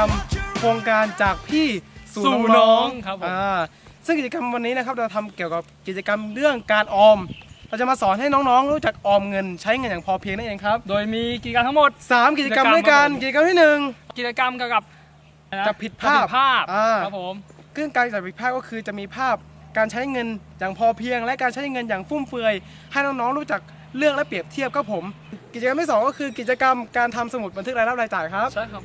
รรมโครงการจากพี่สู่สู่น้น้อองงครับผม อ่าซึ่งกิจกรรมวันนี้นะครับเราทำเกี่ยวกับกิจกรรมเรื่องการออม เราจะมาสอนให้น้องๆ รู้จักออมเงินใช้เงินอย่างพอเพียงนั่นเองครับโดยมีกิจกรรมทั้งหมด สามกิจกรรมด้วยกันกิจกรรมครับผมกิจกรรมที่หนึ่ง กิจกรรมเกี่ยวกับอะไรนะจับผิดภาพจับผิดภาพอ่า ครับผม ซึ่งการจับผิดภาพก็คือจะมีภาพการใช้เงินอย่างพอเพียง และการใช้เงินอย่างฟุ่มเฟือย ให้น้องๆรู้จักเลือกและเปรียบเทียบครับผม กิจกรรมที่สองก็คือกิจกรรมการทำสมุดบันทึกรายรับรายจ่ายครับ ใช่ครับ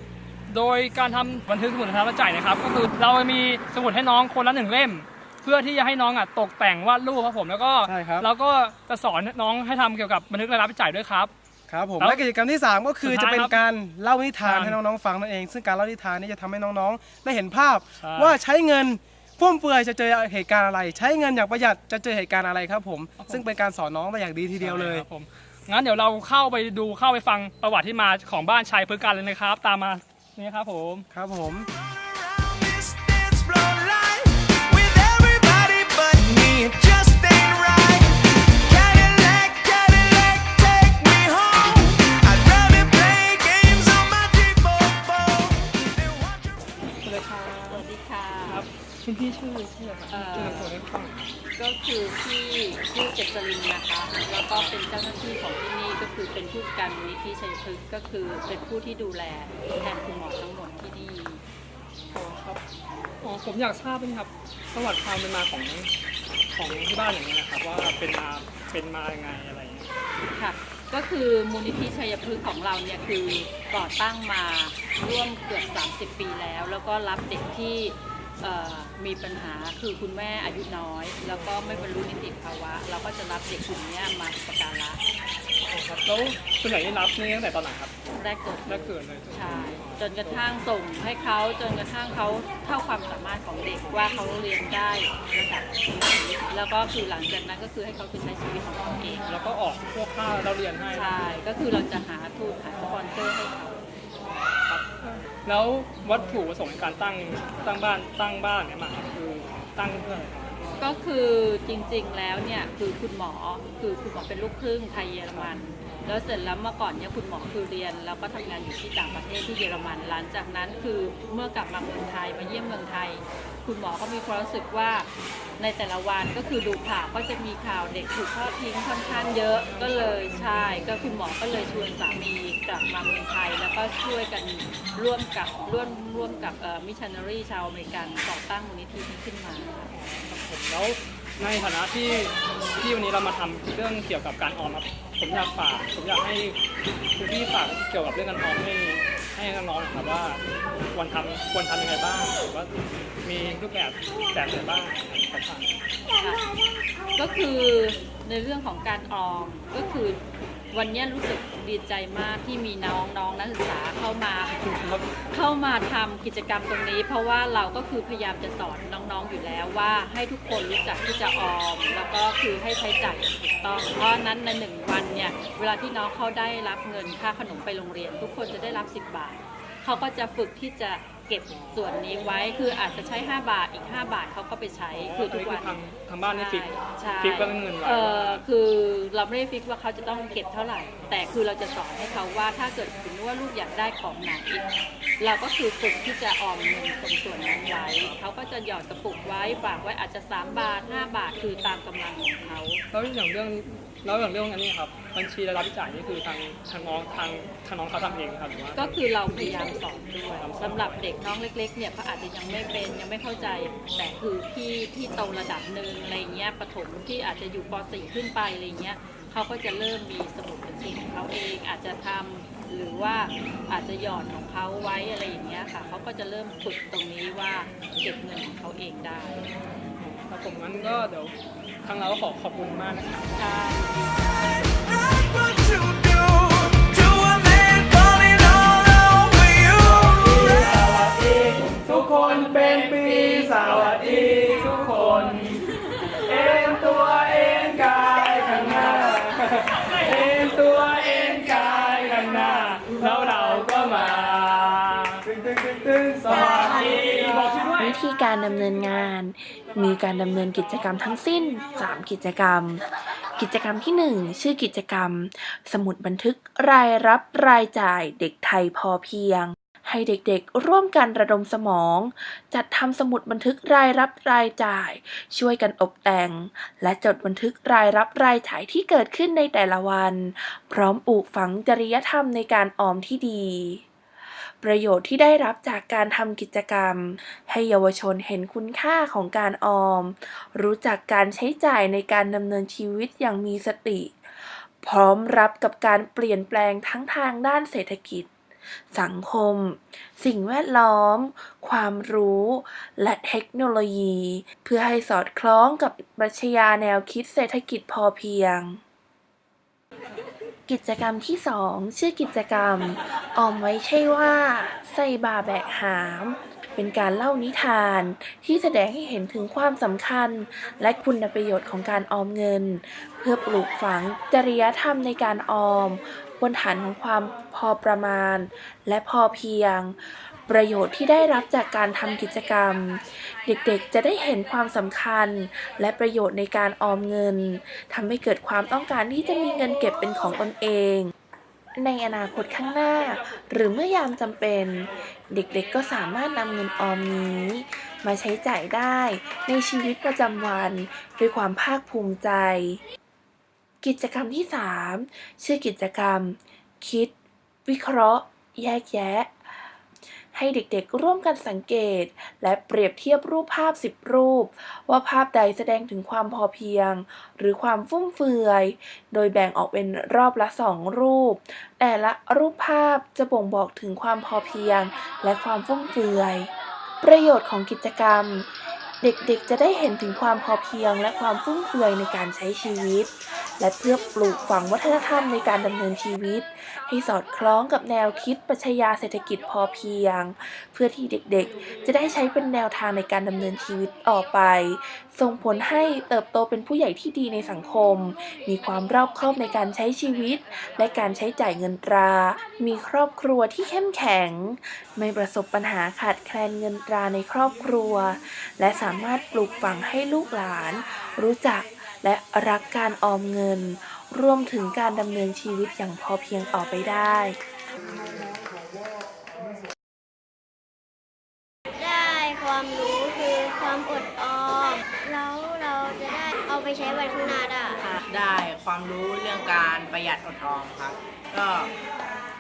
โดยการทำบันทึกสมุดรายรับรายจ่ายนะครับ ก็คือเรามีสมุดให้น้องคนละหนึ่งเล่ม เพื่อที่จะให้น้องอะตกแต่งวาดรูปครับผมแล้วก็ใช่ครับเราก็จะสอนน้องให้ทำเกี่ยวกับบันทึกรายรับรายจ่ายด้วยครับครับผมแล้วและกิจกรรมที่ 3 ก็คือสุดท้ายจะเป็นครับการเล่านิทานการให้น้องๆฟังนั่นเอง ซึ่งการเล่านิทานนี้จะทำให้น้องๆ ได้เห็นภาพใช่ว่าใช้เงินฟุ่มเฟือยจะเจอเหตุการณ์อะไร ใช้เงินอย่างประหยัดจะเจอเหตุการณ์อะไรครับผม ซึ่งเป็นการสอนน้องมาอย่างดีทีเดียวเลยใช่ครับผมงั้นเดี๋ยวเราเข้าไปดูเข้าไปฟังประวัติที่มาของบ้านชัยพฤกษ์กันเลยนะครับ ตามมา นี่ครับผม ครับผม ครับคุณพี่ชื่อชื่ออะไรครับเอ่อชื่อนามสกุลให้ฟังก็คือพี่ชื่อเจษรินนะคะ แล้วก็เป็นเจ้าหน้าที่ของที่นี่ก็คือเป็นผู้การมูลนิธิชัยพฤกษ์ก็คือเป็นผู้ที่ดูแลแทนคุณหมอทั้งหมดที่นี่ อ๋อครับอ๋อผมอยากทราบเป็นครับประวัติความเป็นมาของของที่บ้านอย่างนี้ยนะครับว่าเป็นมาเป็นมายังไงอะไรอย่างเงี้ยค่ะก็คือมูลนิธิชัยพฤกษ์ของเราเนี่ยคือก่อตั้งมาร่วมเกือบ 30 ปีแล้ว แล้วก็รับเด็กที่เอ่อ มีปัญหาคือคุณแม่อายุน้อย แล้วก็ไม่บรรลุนิติภาวะ เราก็จะรับเด็กกลุ่มเนี้ยมาประการละอ๋อครับแล้วส่วนใหญ่ได้รับนี่ตั้งแต่ตอนไหนครับแรกเกิดแรกเกิดเลยใช่จนกระทั่งส่งให้เขาจนกระทั่งเขาเท่าความสามารถของเด็กว่าเขาเรียนได้ระดับไหนแล้วก็คือหลังจากนั้นก็คือให้เขาไปใช้ชีวิตของเขาเองแล้วก็ออกพวกค่าเราเรียนให้ใช่ก็คือเราจะหาทุนหาสปอนเซอร์ให้เขาครับ แล้ววัตถุประสงค์ในการตั้งตั้งบ้านตั้งบ้านเนี่ยมาคือตั้งเพื่ออะไรครับก็คือจริงๆแล้วเนี่ยคือคุณหมอคือคุณหมอเป็นลูกครึ่งไทยเยอรมัน แล้วเสร็จแล้วเมื่อก่อนเนี่ยคุณหมอคือเรียน แล้วก็ทำงานอยู่ที่ต่างประเทศที่เยอรมัน หลังจากนั้นคือเมื่อกลับมาเมืองไทยมาเยี่ยมเมืองไทย คุณหมอก็มีความรู้สึกว่าในแต่ละวันก็คือดูข่าวก็จะมีข่าวเด็กถูกทอดทิ้งค่อนข้างเยอะก็เลยใช่ก็คุณหมอก็เลยชวนสามีกลับมาเมืองไทย แล้วก็ช่วยกันร่วมกับร่วมร่วมกับมิชชันนารีชาวอเมริกันก่อตั้งมูลนิธินี้ขึ้นมาผมแล้วในฐานะที่ที่วันนี้เรามาทำเรื่องเกี่ยวกับการออมครับผมอยากฝากผมอยากให้คุณพี่ฝากเกี่ยวกับเรื่องการออมให้ ให้น้องๆนะครับว่าควรทำควรทำยังไงบ้างหรือว่ามีรูปแบบแบบไหนบ้างครับขอบคุณค่ะก็คือในเรื่องของการออมก็คือ วันนี้รู้สึกดีใจมากที่มีน้องน้องนักศึกษาเข้ามาเข้ามาทำกิจกรรมตรงนี้ เพราะว่าเราก็คือพยายามจะสอนน้องๆอยู่แล้วว่าให้ทุกคนรู้จักที่จะออม แล้วก็คือให้ใช้จ่ายถูกต้อง เพราะฉะนั้นในหนึ่งวันเนี่ยเวลาที่น้องเขาได้รับเงินค่าขนมไปโรงเรียน ทุกคนจะได้รับ 10 บาทเขาก็จะฝึกที่จะ เก็บส่วนนี้ไว้คืออาจจะใช้ 5 บาทอีก 5 บาทเขาก็ไปใช้คือทุกวัน ทางทางบ้านนี่ฟิกใช่ฟิกเรื่องเงินไว้ เออคือเราไม่ได้ฟิกว่าเขาจะต้องเก็บเท่าไหร่ แต่คือเราจะสอนให้เขาว่าถ้าเกิดสมมติว่าลูกอยากได้ของไหนเราก็คือฝึกที่จะออมเงินตรงส่วนนั้นไว้เขาก็จะหยอดกระปุกไว้ฝากไว้อาจจะ 3 บาท 5 บาทคือตามกำลังของเขา แล้วอย่างเรื่อง แล้วอย่างเรื่องอันนี้ครับบัญชีรายรับจ่ายนี่คือทางทางน้องทางทางน้องเขาทำเองครับหรือว่า ก็คือเราพยายามสอนด้วยสำหรับเด็กน้องเล็ก ๆ เนี่ยเขาอาจจะยังไม่เป็นยังไม่เข้าใจ แต่คือพี่ที่โตระดับหนึ่งอะไรเงี้ยประถมที่อาจจะอยู่ป .4 ขึ้นไปอะไรเงี้ยเขาก็จะเริ่มมีสมุดบัญชีของเขาเองอาจจะทำหรือว่าอาจจะหยอดของเขาไว้อะไรอย่างเงี้ยค่ะเขาก็จะเริ่มฝึกตรงนี้ว่าเก็บเงินของเขาเองได้ ครับผมงั้นก็เดี๋ยวทางเราก็ขอขอบคุณมากนะครับทุกคนเป็นปีสวัสดี ดำเนินงาน มีการดำเนินกิจกรรมทั้งสิ้น 3 กิจกรรม กิจกรรมที่ 1 ชื่อกิจกรรม สมุดบันทึกรายรับรายจ่ายเด็กไทยพอเพียง ให้เด็กๆ ร่วมกันระดมสมอง จัดทำสมุดบันทึกรายรับรายจ่าย ช่วยกันอบแต่ง และจดบันทึกรายรับรายจ่ายที่เกิดขึ้นในแต่ละวัน พร้อมปลูกฝังจริยธรรมในการออมที่ดี ประโยชน์ที่ได้รับจากการทำกิจกรรม ให้เยาวชนเห็นคุณค่าของการออม รู้จักการใช้จ่ายในการดำเนินชีวิตอย่างมีสติ พร้อมรับกับการเปลี่ยนแปลงทั้งทางด้านเศรษฐกิจ สังคม สิ่งแวดล้อม ความรู้ และเทคโนโลยี เพื่อให้สอดคล้องกับปรัชญาแนวคิดเศรษฐกิจพอเพียง กิจกรรมที่ 2 ชื่อกิจกรรม ออมไว้ใช่ว่า ใส่บาแบกหาม เป็นการเล่านิทานที่แสดงให้เห็นถึงความสำคัญ และคุณประโยชน์ของการออมเงิน เพื่อปลูกฝังจริยธรรมในการออม บนฐานของความพอประมาณ และพอเพียง ประโยชน์ที่ได้รับจากการทำกิจกรรม เด็กๆ จะได้เห็นความสำคัญ และประโยชน์ในการออมเงินทำให้เกิดความต้องการที่จะมีเงินเก็บเป็นของตนเอง ในอนาคตข้างหน้า หรือเมื่อยามจำเป็น เด็กๆก็สามารถนำเงินออมนี้ มาใช้จ่ายได้ในชีวิตประจำวันด้วยความภาคภูมิใจ กิจกรรมที่ 3 ชื่อกิจกรรม คิด วิเคราะห์ แยกแยะ ให้เด็กๆร่วมกันสังเกต และเปรียบเทียบรูปภาพ 10 รูป ว่าภาพใดแสดงถึงความพอเพียง หรือความฟุ่มเฟือย โดยแบ่งออกเป็นรอบละ 2 รูป แต่ละรูปภาพจะบ่งบอกถึงความพอเพียง และความฟุ่มเฟือย ประโยชน์ของกิจกรรม เด็กๆ จะได้เห็นถึงความพอเพียงและความฟุ่มเฟือยในการใช้ชีวิต และเพื่อปลูกฝังวัฒนธรรมในการดำเนินชีวิต ให้สอดคล้องกับแนวคิดปรัชญาเศรษฐกิจพอเพียง เพื่อที่เด็กๆ จะได้ใช้เป็นแนวทางในการดำเนินชีวิตต่อไป ส่งผลให้เติบโตเป็นผู้ใหญ่ที่ดีในสังคม มีความรอบคอบในการใช้ชีวิต และการใช้จ่ายเงินตรา มีครอบครัวที่เข้มแข็ง ไม่ประสบปัญหาขาดแคลนเงินตราในครอบครัว และสามารถปลูกฝังให้ลูกหลาน รู้จัก และรักการออมเงิน รวมถึงการดำเนินชีวิตอย่างพอเพียงต่อไปได้ ได้ความรู้คือความอดออม แล้วเราจะได้เอาไปใช้วันข้างหน้าได้ได้ความรู้เรื่องการประหยัดอดออมครับ ก็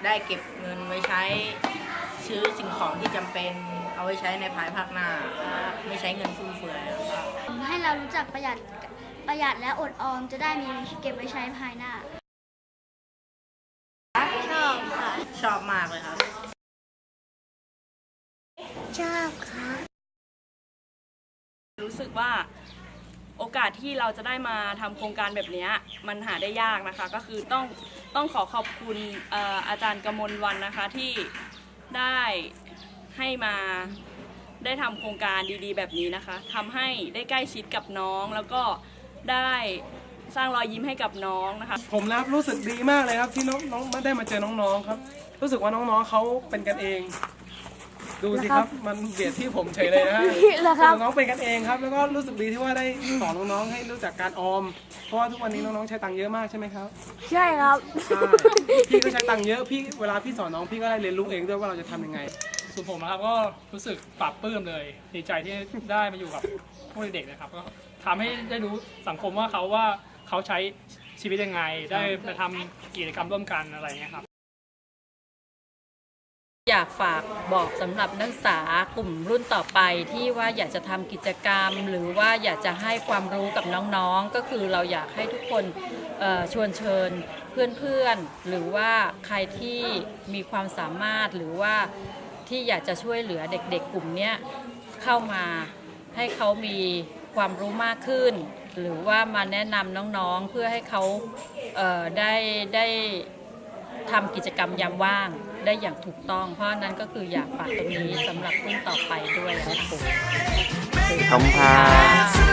ได้เก็บเงินไว้ใช้ซื้อสิ่งของที่จำเป็นเอาไว้ใช้ในภายภาคหน้า ไม่ใช้เงินฟุ่มเฟือยครับ ให้เรารู้จักประหยัด ประหยัดและอดออมจะได้มีเก็บไว้ใช้ภายหน้า ชอบค่ะ ชอบมากเลยครับ ชอบค่ะ รู้สึกว่าโอกาสที่เราจะได้มาทำโครงการแบบเนี้ยมันหาได้ยากนะคะ ก็คือต้องต้องขอขอบคุณเอ่ออาจารย์กมลวันนะคะที่ได้ให้มาได้ทำโครงการดีๆ แบบนี้นะคะทำให้ได้ใกล้ชิดกับน้องแล้วก็ ได้สร้างรอยยิ้มให้กับน้องนะคะ ผมนะครับรู้สึกดีมากเลยครับที่น้องน้องได้มาเจอน้องๆครับ รู้สึกว่าน้องๆเขาเป็นกันเอง ดูสิครับมันเบียดที่ผมเฉยเลยนะฮะน้องๆเป็นกันเองครับ แล้วก็รู้สึกดีที่ว่าได้สอนน้องๆให้รู้จักการออม เพราะว่าทุกวันนี้น้องๆใช้ตังค์เยอะมากใช่ไหมครับใช่ครับใช่พี่ก็ใช้ตังค์เยอะพี่เวลาพี่สอนน้องพี่ก็ได้เรียนรู้เองด้วยว่าเราจะทำยังไง ส่วนผมนะครับก็รู้สึกปรับปลื้มเลยดีใจที่ได้มาอยู่กับพวกเด็กๆนะครับก็ทำให้ได้รู้สังคมว่าเขาว่าเขาใช้ชีวิตยังไง ได้ไปทำกิจกรรมร่วมกันอะไรอย่างเงี้ยครับ อยากฝากบอกสำหรับนักศึกษากลุ่มรุ่นต่อไปที่ว่าอยากจะทำกิจกรรม หรือว่าอยากจะให้ความรู้กับน้องๆ ก็คือเราอยากให้ทุกคนชวนเชิญเพื่อนๆ หรือว่าใครที่มีความสามารถหรือว่าที่อยากจะช่วยเหลือเด็กๆ กลุ่มนี้เข้ามาให้เขามีความรู้มากขึ้น หรือว่ามาแนะนำน้องๆ เพื่อให้เขาเได้ได้ทำกิจกรรมยามว่าง ได้อย่างถูกต้อง เพราะนั้นก็คืออยากฝากตรงนี้สำหรับรุ่นต่อไปด้วยนะครับผมขอบคุณครับ